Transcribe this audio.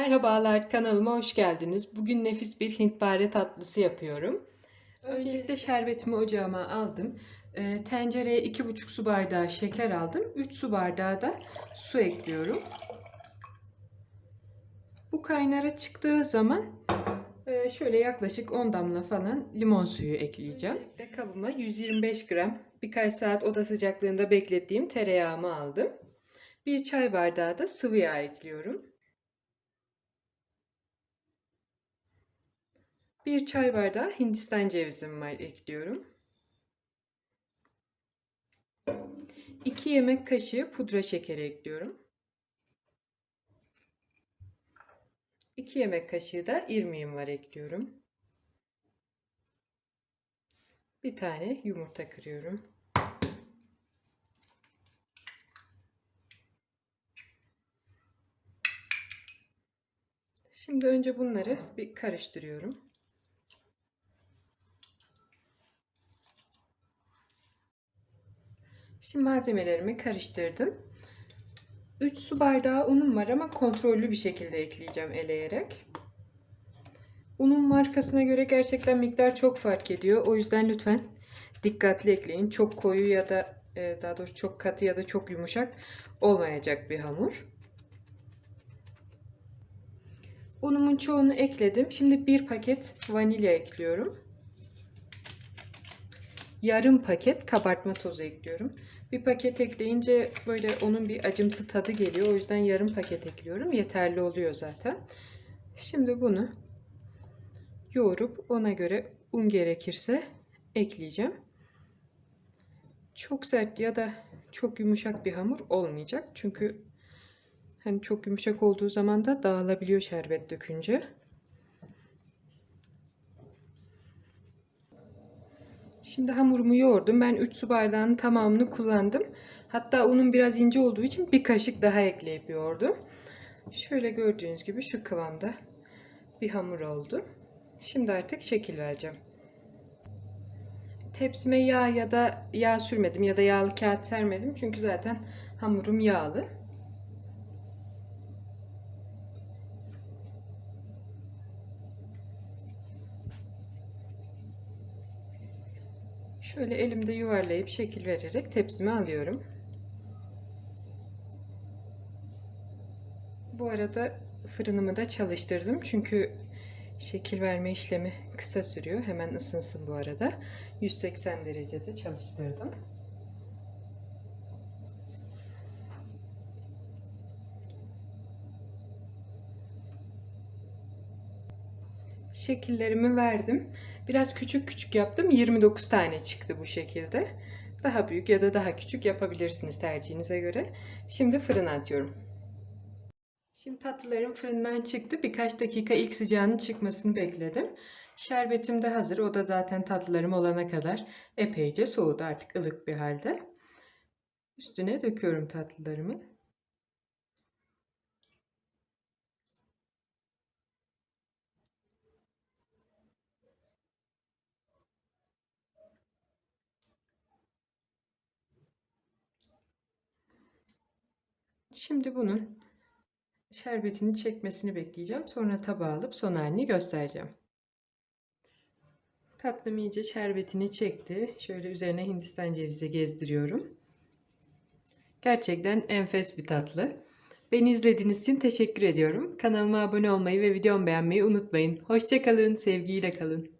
Merhabalar kanalıma hoş geldiniz. Bugün nefis bir Hintbare tatlısı yapıyorum. Öncelikle şerbetimi ocağıma aldım. Ee, tencereye 2,5 su bardağı şeker aldım. 3 su bardağı da su ekliyorum. Bu kaynara çıktığı zaman e, şöyle yaklaşık 10 damla falan limon suyu ekleyeceğim. Öncelikle kabıma 125 gram birkaç saat oda sıcaklığında beklettiğim tereyağımı aldım. Bir çay bardağı da sıvı yağ ekliyorum. Bir çay bardağı Hindistan cevizim var ekliyorum. 2 yemek kaşığı pudra şekeri ekliyorum. 2 yemek kaşığı da irmiğim var ekliyorum. Bir tane yumurta kırıyorum. Şimdi önce bunları bir karıştırıyorum. Şimdi malzemelerimi karıştırdım. 3 su bardağı unum var ama kontrollü bir şekilde ekleyeceğim eleyerek. Unun markasına göre gerçekten miktar çok fark ediyor. O yüzden lütfen dikkatli ekleyin. Çok koyu ya da e, daha doğrusu çok katı ya da çok yumuşak olmayacak bir hamur. Unumun çoğunu ekledim. Şimdi bir paket vanilya ekliyorum. Yarım paket kabartma tozu ekliyorum. Bir paket ekleyince böyle onun bir acımsı tadı geliyor. O yüzden yarım paket ekliyorum. Yeterli oluyor zaten. Şimdi bunu yoğurup ona göre un gerekirse ekleyeceğim. Çok sert ya da çok yumuşak bir hamur olmayacak. Çünkü hani çok yumuşak olduğu zaman da dağılabiliyor şerbet dökünce. Şimdi hamurumu yoğurdum. Ben 3 su bardağının tamamını kullandım. Hatta unun biraz ince olduğu için bir kaşık daha ekleyip yoğurdum. Şöyle gördüğünüz gibi şu kıvamda bir hamur oldu. Şimdi artık şekil vereceğim. Tepsime yağ ya da yağ sürmedim ya da yağlı kağıt sermedim. Çünkü zaten hamurum yağlı. Şöyle elimde yuvarlayıp şekil vererek tepsime alıyorum. Bu arada fırınımı da çalıştırdım. Çünkü şekil verme işlemi kısa sürüyor. Hemen ısınsın bu arada. 180 derecede çalıştırdım. Şekillerimi verdim. Biraz küçük küçük yaptım. 29 tane çıktı bu şekilde. Daha büyük ya da daha küçük yapabilirsiniz tercihinize göre. Şimdi fırına atıyorum. Şimdi tatlılarım fırından çıktı. Birkaç dakika ilk sıcağının çıkmasını bekledim. Şerbetim de hazır. O da zaten tatlılarım olana kadar epeyce soğudu artık ılık bir halde. Üstüne döküyorum tatlılarımı. Şimdi bunun şerbetini çekmesini bekleyeceğim. Sonra tabağa alıp son halini göstereceğim. Tatlım iyice şerbetini çekti. Şöyle üzerine Hindistan cevizi gezdiriyorum. Gerçekten enfes bir tatlı. Beni izlediğiniz için teşekkür ediyorum. Kanalıma abone olmayı ve videomu beğenmeyi unutmayın. Hoşçakalın, sevgiyle kalın.